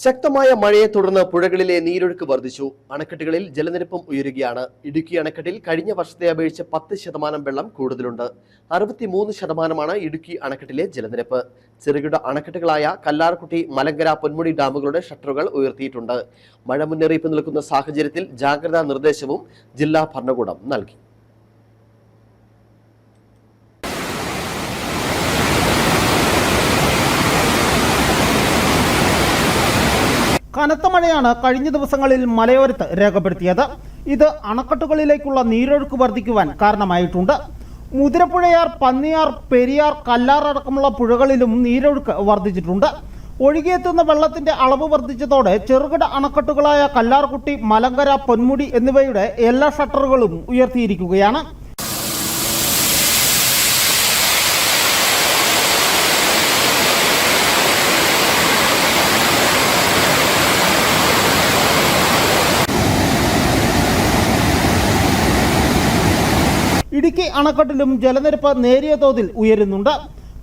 ശക്തമായ മഴയെ തുടർന്ന് പുഴകളിലെ നീരൊഴുക്ക് വർദ്ധിച്ചു. അണക്കെട്ടുകളിൽ ജലനിരപ്പും ഉയരുകയാണ്. ഇടുക്കി അണക്കെട്ടിൽ കഴിഞ്ഞ വർഷത്തെ അപേക്ഷിച്ച് പത്ത് ശതമാനം വെള്ളം കൂടുതലുണ്ട്. അറുപത്തിമൂന്ന് ശതമാനമാണ് ഇടുക്കി അണക്കെട്ടിലെ ജലനിരപ്പ്. ചെറുകിട അണക്കെട്ടുകളായ കല്ലാർകുട്ടി മലങ്കര പൊന്മുടി ഡാമുകളുടെ ഷട്ടറുകൾ ഉയർത്തിയിട്ടുണ്ട്. മഴ മുന്നറിയിപ്പ് നിൽക്കുന്ന സാഹചര്യത്തിൽ ജാഗ്രതാ നിർദ്ദേശവും ജില്ലാ ഭരണകൂടം നൽകി. കനത്ത മഴയാണ് കഴിഞ്ഞ ദിവസങ്ങളിൽ മലയോരത്ത് രേഖപ്പെടുത്തിയത്. ഇത് അണക്കെട്ടുകളിലേക്കുള്ള നീരൊഴുക്ക് വർദ്ധിക്കുവാൻ കാരണമായിട്ടുണ്ട്. മുതിരപ്പുഴയാർ പന്നിയാർ പെരിയാർ കല്ലാർ അടക്കമുള്ള പുഴകളിലും നീരൊഴുക്ക് വർദ്ധിച്ചിട്ടുണ്ട്. ഒഴുകിയെത്തുന്ന വെള്ളത്തിന്റെ അളവ് വർദ്ധിച്ചതോടെ ചെറുകിട അണക്കെട്ടുകളായ കല്ലാർകുട്ടി മലങ്കര പൊന്മുടി എന്നിവയുടെ എല്ലാ ഷട്ടറുകളും ഉയർത്തിയിരിക്കുകയാണ് ഇടുക്കി അണക്കെട്ടിലും ജലനിരപ്പ് നേരിയ തോതിൽ ഉയരുന്നുണ്ട്.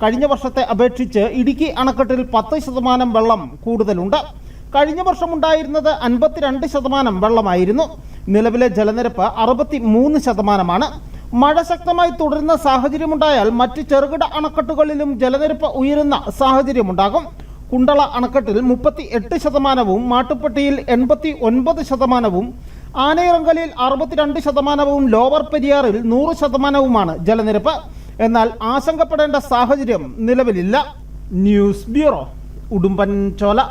കഴിഞ്ഞ വർഷത്തെ അപേക്ഷിച്ച് ഇടുക്കി അണക്കെട്ടിൽ പത്ത് ശതമാനം വെള്ളം കൂടുതലുണ്ട്. കഴിഞ്ഞ വർഷം ഉണ്ടായിരുന്നത് അൻപത്തിരണ്ട് ശതമാനം വെള്ളമായിരുന്നു. നിലവിലെ ജലനിരപ്പ് അറുപത്തി മൂന്ന് ശതമാനമാണ്. മഴ ശക്തമായി തുടരുന്ന സാഹചര്യമുണ്ടായാൽ മറ്റ് ചെറുകിട അണക്കെട്ടുകളിലും ജലനിരപ്പ് ഉയരുന്ന സാഹചര്യമുണ്ടാകും. കുണ്ടള അണക്കെട്ടിൽ മുപ്പത്തി എട്ട് ശതമാനവും മാട്ടുപ്പെട്ടിയിൽ എൺപത്തി ഒൻപത് ശതമാനവും ആനയിറങ്കലിൽ അറുപത്തിരണ്ട് ശതമാനവും ലോവർ പെരിയാറിൽ നൂറ് ശതമാനവുമാണ് ജലനിരപ്പ്. എന്നാൽ ആശങ്കപ്പെടേണ്ട സാഹചര്യം നിലവിലില്ല. News bureau Udumbanchola.